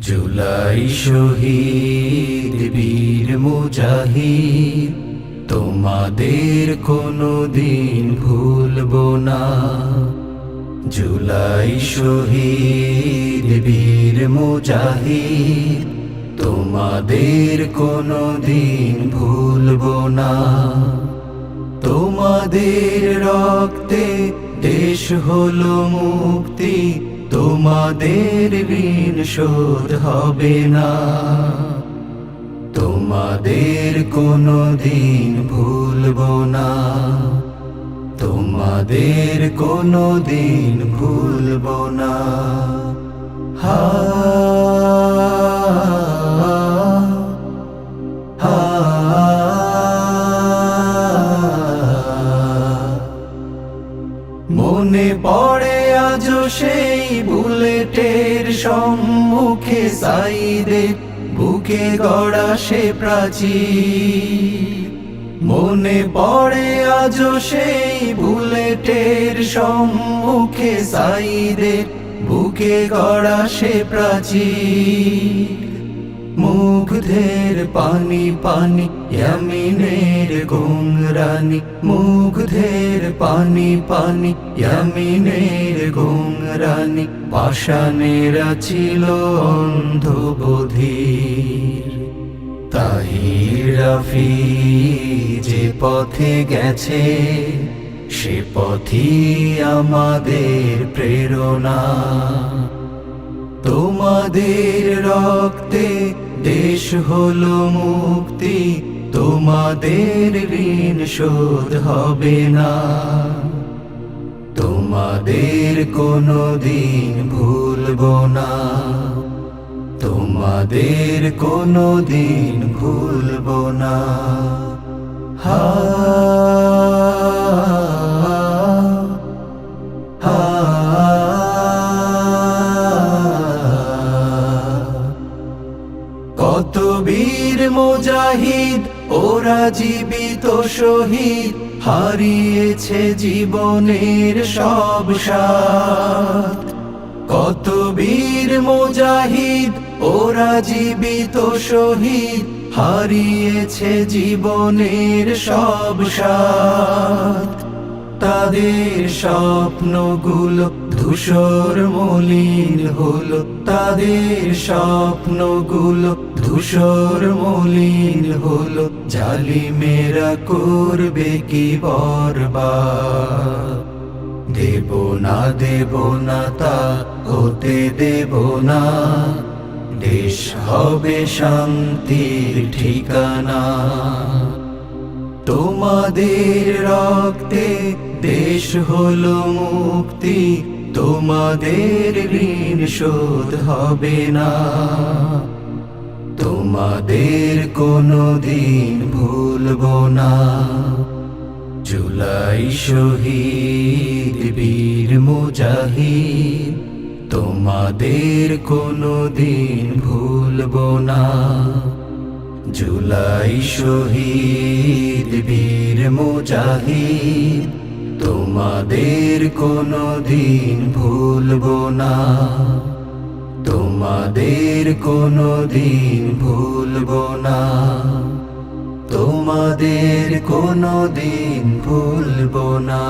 জুলাই শহীদ বীর মুজাহিদ, তোমাদের কোনো দিন ভুলব না। জুলাই শহীদ বীর মুজাহিদ, তোমাদের কোনো দিন ভুলব না। তোমাদের রক্তে দেশ হলো মুক্তি তোমাদের ঋণ শোধ হবে না। তোমাদের কোনো দিন ভুলব না। তোমাদের কোনো দিন ভুলব না। হা মনে পড়ে আজ সেই বুলেটের সম্মুখে সাইদে, বুকে গড়া সে প্রাচীর। মনে পড়ে আজ সেই বুলেটের সম্মুখে সাইদের বুকে গড়া সে প্রাচীর। মুগ্ধের পানি পানি, ইয়ামিনের গোংরানি মুগ্ধের পানি পানি, ইয়ামিনের গোংরানি পাষাণেরা ছিল অন্ধবধির তাহির রাফি যে পথে গেছে, সে পথই আমাদের প্রেরণা। তোমাদের রক্তে দেশ হলো মুক্তি, তোমাদের ঋণ শোধ হবে না। তোমাদের কোনো দিন ভুলব না। তোমাদের কোনো দিন ভুলব না। হা মুজাহিদ, ওরা জীবিত শহীদ, হারিয়েছে জীবনের সব সাথ কত বীর মুজাহিদ, ওরা জীবিত শহীদ, হারিয়েছে জীবনের সব সাথ তাদের স্বপ্নগুলো ধূসর মলিন হলো। তাদের স্বপ্নগুলো ধূসর মলিন হলো। জালিমেরা করবে কি বরবাদ? দেব না দেব না তা হতে দেব না। দেশ হবে শান্তির ঠিকানা। তোমাদের রক্তে দেশ হলো মুক্তি, তোমাদের ঋণ শোধ হবে না। তোমাদের কোনো দিন ভুলব না। জুলাই শহীদ বীর মুজাহিদ, তোমাদের কোনো দিন ভুলব না। জুলাই শহীদ বীর মুজাহিদ, তোমাদের কোনো দিন ভুলব না। তোমাদের কোনো দিন ভুলব না। তোমাদের কোনো দিন ভুলব না।